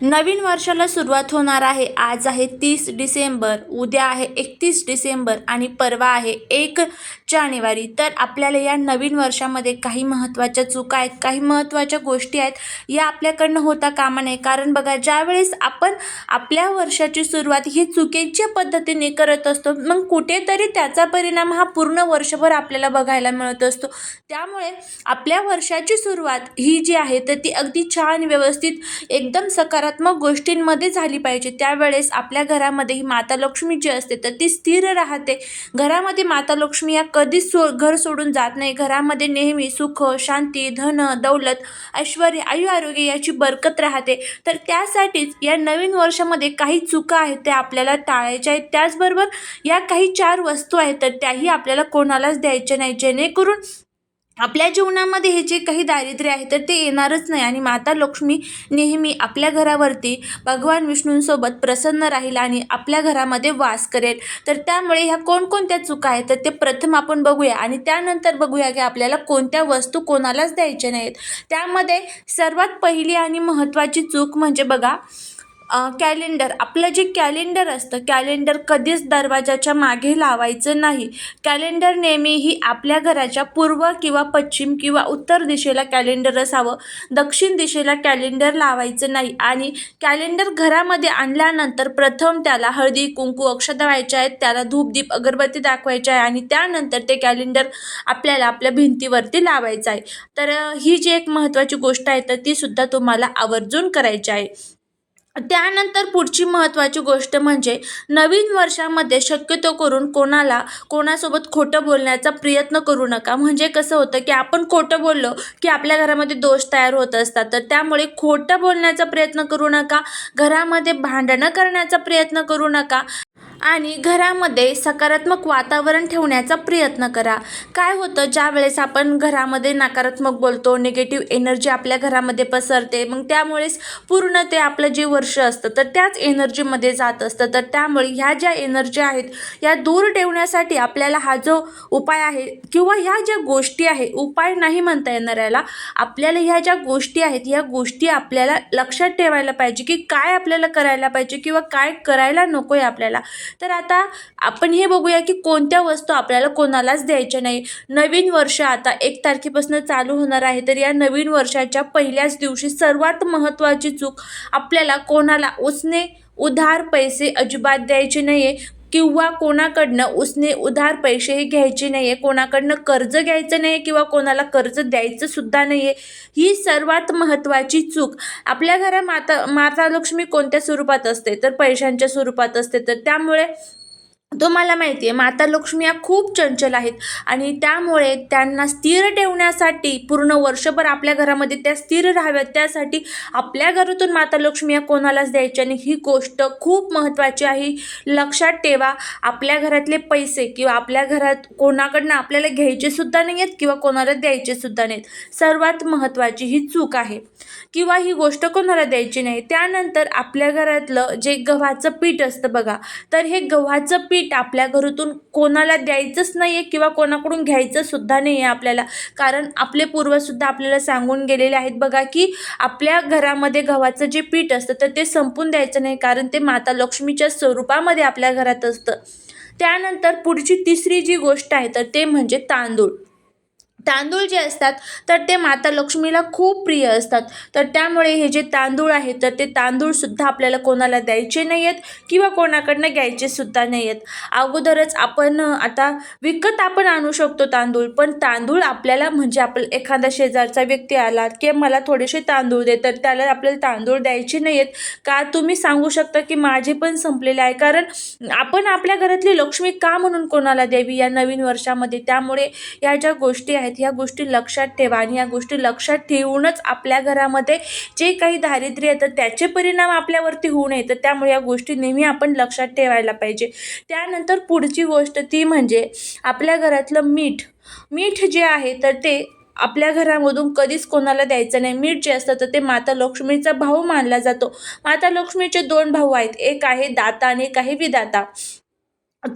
नवीन वर्षाला सुरुवात होणार आहे. आज आहे तीस डिसेंबर उद्या आहे एकतीस डिसेंबर आणि परवा आहे एक जानेवारी. तर आपल्याला या नवीन वर्षामध्ये काही महत्त्वाच्या चुका आहेत काही महत्त्वाच्या गोष्टी आहेत या आपल्याकडनं होता कामा नये. कारण बघा ज्यावेळेस आपण आपल्या वर्षाची सुरुवात ही चुकीच्या पद्धतीने करत असतो मग कुठेतरी त्याचा परिणाम हा पूर्ण वर्षभर आपल्याला बघायला मिळत असतो. त्यामुळे आपल्या वर्षाची सुरुवात ही जी आहे तर ती अगदी छान व्यवस्थित एकदम सकारात्मक गोष्टींमध्ये झाली पाहिजे. त्यावेळेस आपल्या घरामध्ये ही माता लक्ष्मी जी असते तर ती स्थिर राहते. घरामध्ये माता लक्ष्मी या कधीच सो घर सोडून जात नाही. घरामध्ये नेहमी सुख शांती धन दौलत ऐश्वर आयु आरोग्य याची बरकत राहते. तर त्यासाठीच या नवीन वर्षामध्ये काही चुका आहेत त्या आपल्याला टाळायच्या आहेत. त्याचबरोबर या काही चार वस्तू आहेत तर त्याही आपल्याला कोणालाच द्यायच्या नाही. जेणेकरून आपल्या जीवनामध्ये हे जे काही दारिद्र्य आहे तर ते येणारच नाही. आणि माता लक्ष्मी नेहमी आपल्या घरावरती भगवान विष्णूंसोबत प्रसन्न राहील आणि आपल्या घरामध्ये वास करेल. तर त्यामुळे ह्या कोणकोणत्या चुका आहेत तर ते प्रथम आपण बघूया. आणि त्यानंतर बघूया की आपल्याला कोणत्या वस्तू कोणालाच द्यायच्या नाहीत. त्यामध्ये सर्वात पहिली आणि महत्त्वाची चूक म्हणजे बघा कॅलेंडर आपलं जे कॅलेंडर असतं कॅलेंडर कधीच दरवाजाच्या मागे लावायचं नाही. कॅलेंडर नेहमीही आपल्या घराच्या पूर्व किंवा पश्चिम किंवा उत्तर दिशेला कॅलेंडर असावं. दक्षिण दिशेला कॅलेंडर लावायचं नाही. आणि कॅलेंडर घरामध्ये आणल्यानंतर प्रथम त्याला हळदी कुंकू अक्षता व्हायच्या आहेत त्याला धूपदीप अगरबत्ती दाखवायची आहे आणि त्यानंतर ते कॅलेंडर आपल्याला आपल्या भिंतीवरती लावायचं आहे. तर ही जी एक महत्त्वाची गोष्ट आहे तर तीसुद्धा तुम्हाला आवर्जून करायची आहे. त्यानंतर पुढची महत्त्वाची गोष्ट म्हणजे नवीन वर्षामध्ये शक्यतो करून कोणाला कोणासोबत खोटं बोलण्याचा प्रयत्न करू नका. म्हणजे कसं होतं की आपण खोटं बोललो की आपल्या घरामध्ये दोष तयार होत असतात. तर त्यामुळे खोटं बोलण्याचा प्रयत्न करू नका. घरामध्ये भांडणं करण्याचा प्रयत्न करू नका. आणि घरामध्ये सकारात्मक वातावरण ठेवण्याचा प्रयत्न करा. काय होतं? ज्या वेळेस आपण घरामध्ये नकारात्मक बोलतो निगेटिव्ह एनर्जी आपल्या घरामध्ये पसरते मग त्यामुळेच पूर्ण ते आपलं जे वर्ष असतं तर त्याच एनर्जीमध्ये जात असतं. तर त्यामुळे ह्या ज्या एनर्जी आहेत या दूर ठेवण्यासाठी आपल्याला हा जो उपाय आहे किंवा ह्या ज्या गोष्टी आहे उपाय नाही म्हणता येणार याला आपल्याला ह्या ज्या गोष्टी आहेत ह्या गोष्टी आपल्याला लक्षात ठेवायला पाहिजे की काय आपल्याला करायला पाहिजे किंवा काय करायला नको आहे आपल्याला. तर आता आपण हे बघूया की कोणत्या वस्तू आपल्याला कोणालाच द्यायच्या नाही. नवीन वर्ष आता एक तारखेपासून चालू होणार आहे. तर या नवीन वर्षाच्या पहिल्याच दिवशी सर्वात महत्त्वाची चूक आपल्याला कोणाला? उसने उधार पैसे अजिबात द्यायचे नाही आहे किंवा कोणाकडनं उसने उधार पैसेही घ्यायचे नाही आहे कोणाकडनं कर्ज घ्यायचं नाही आहे किंवा कोणाला कर्ज द्यायचंसुद्धा नाही आहे ही सर्वात महत्त्वाची चूक. आपल्या घरात माता माता लक्ष्मी कोणत्या स्वरूपात असते? तर पैशांच्या स्वरूपात असते. तर त्यामुळे तुम्हाला माहिती आहे माता लक्ष्मी या खूप चंचल आहेत आणि त्यामुळे त्यांना स्थिर ठेवण्यासाठी पूर्ण वर्षभर आपल्या घरामध्ये त्या स्थिर राहाव्यात त्यासाठी आपल्या घरातून माता लक्ष्मी या कोणालाच द्यायच्या आणि ही गोष्ट खूप महत्त्वाची आहे. लक्षात ठेवा आपल्या घरातले पैसे किंवा आपल्या घरात कोणाकडनं आपल्याला घ्यायचे सुद्धा नाही आहेत किंवा कोणाला द्यायचे सुद्धा नाहीत सर्वात महत्त्वाची ही चूक आहे. किंवा ही गोष्ट कोणाला द्यायची नाही. त्यानंतर आपल्या घरातलं जे गव्हाचं पीठ असतं बघा तर हे गव्हाचं पीठ पीठ आपल्या घरातून कोणाला द्यायचंच नाही आहे किंवा कोणाकडून घ्यायचं सुद्धा नाही आहे आपल्याला. कारण आपले पूर्वजसुद्धा आपल्याला सांगून गेलेले आहेत. बघा की आपल्या घरामध्ये गव्हाचं जे पीठ असतं तर ते संपून द्यायचं नाही. कारण ते माता लक्ष्मीच्या स्वरूपामध्ये आपल्या घरात असतं. त्यानंतर पुढची तिसरी जी गोष्ट आहे तर ते म्हणजे तांदूळ. तांदूळ जे असतात तर ते माता लक्ष्मीला खूप प्रिय असतात. तर त्यामुळे हे जे तांदूळ आहेत तर ते तांदूळसुद्धा आपल्याला कोणाला द्यायचे नाही आहेत किंवा कोणाकडनं घ्यायचेसुद्धा नाही आहेत अगोदरच आपण आता विकत आपण आणू शकतो तांदूळ पण तांदूळ आपल्याला म्हणजे आपलं एखादा शेजारचा व्यक्ती आला की मला थोडेसे तांदूळ दे तर त्याला आपल्याला तांदूळ द्यायचे नाही आहेत का तुम्ही सांगू शकता की माझे पण संपलेले आहे कारण आपण आपल्या घरातली लक्ष्मी का म्हणून कोणाला द्यावी या नवीन वर्षामध्ये? त्यामुळे या ज्या गोष्टी आहेत ह्या गोष्टी लक्षात ठेवा आणि ह्या गोष्टी लक्षात ठेवूनच आपल्या घरामध्ये जे काही दारिद्र्य येतं त्याचे परिणाम आपल्यावरती होऊ नये. तर त्यामुळे या गोष्टी नेहमी आपण लक्षात ठेवायला पाहिजे. त्यानंतर पुढची गोष्ट ती म्हणजे आपल्या घरातलं मीठ. मीठ जे आहे तर ते आपल्या घरामधून कधीच कोणाला द्यायचं नाही. मीठ जे असतं तर ते माता लक्ष्मीचा भाऊ मानला जातो. माता लक्ष्मीचे दोन भाऊ आहेत. एक आहे दाता आणि एक आहे विदाता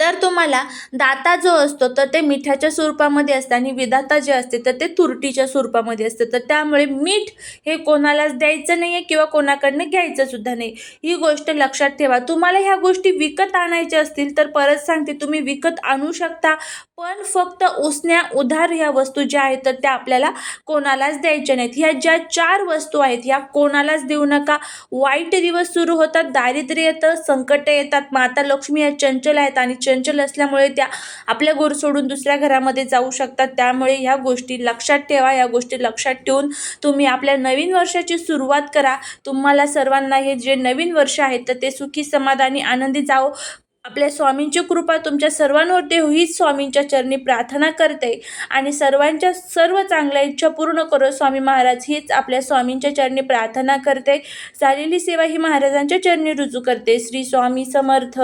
तर तुम्हाला दाता जो असतो तर ते मिठाच्या स्वरूपामध्ये असतं आणि विधाता जे असते तर ते तुरटीच्या स्वरूपामध्ये असते. तर त्यामुळे मीठ हे कोणालाच द्यायचं नाही आहे किंवा कोणाकडनं घ्यायचंसुद्धा नाही. ही गोष्ट लक्षात ठेवा. तुम्हाला ह्या गोष्टी विकत आणायच्या असतील तर परत सांगते तुम्ही विकत आणू शकता. पण फक्त उसण्या उधार ह्या वस्तू ज्या आहेत तर त्या आपल्याला कोणालाच द्यायच्या नाहीत. ह्या ज्या चार वस्तू आहेत ह्या कोणालाच देऊ नका. वाईट दिवस सुरू होतात दारिद्र्य येतं संकट येतात. माता लक्ष्मी या चंचल आहेत आणि चंचल असल्यामुळे त्या आपल्या घर सोडून दुसऱ्या घरामध्ये जाऊ शकतात. त्यामुळे ह्या गोष्टी लक्षात ठेवा. या गोष्टी लक्षात ठेवून तुम्ही आपल्या नवीन वर्षाची सुरुवात करा. तुम्हाला सर्वांना हे जे नवीन वर्ष आहेत तर ते सुखी समाधानी आनंदी जावो. आपल्या स्वामींची कृपा तुमच्या सर्वांवरती हो. हीच स्वामींच्या चरणी प्रार्थना करते. आणि सर्वांच्या सर्व चांगल्या इच्छा पूर्ण करो. स्वामी महाराज हीच आपल्या स्वामींच्या चरणी प्रार्थना करते. झालेली सेवा ही महाराजांच्या चरणी रुजू करते. श्री स्वामी समर्थ.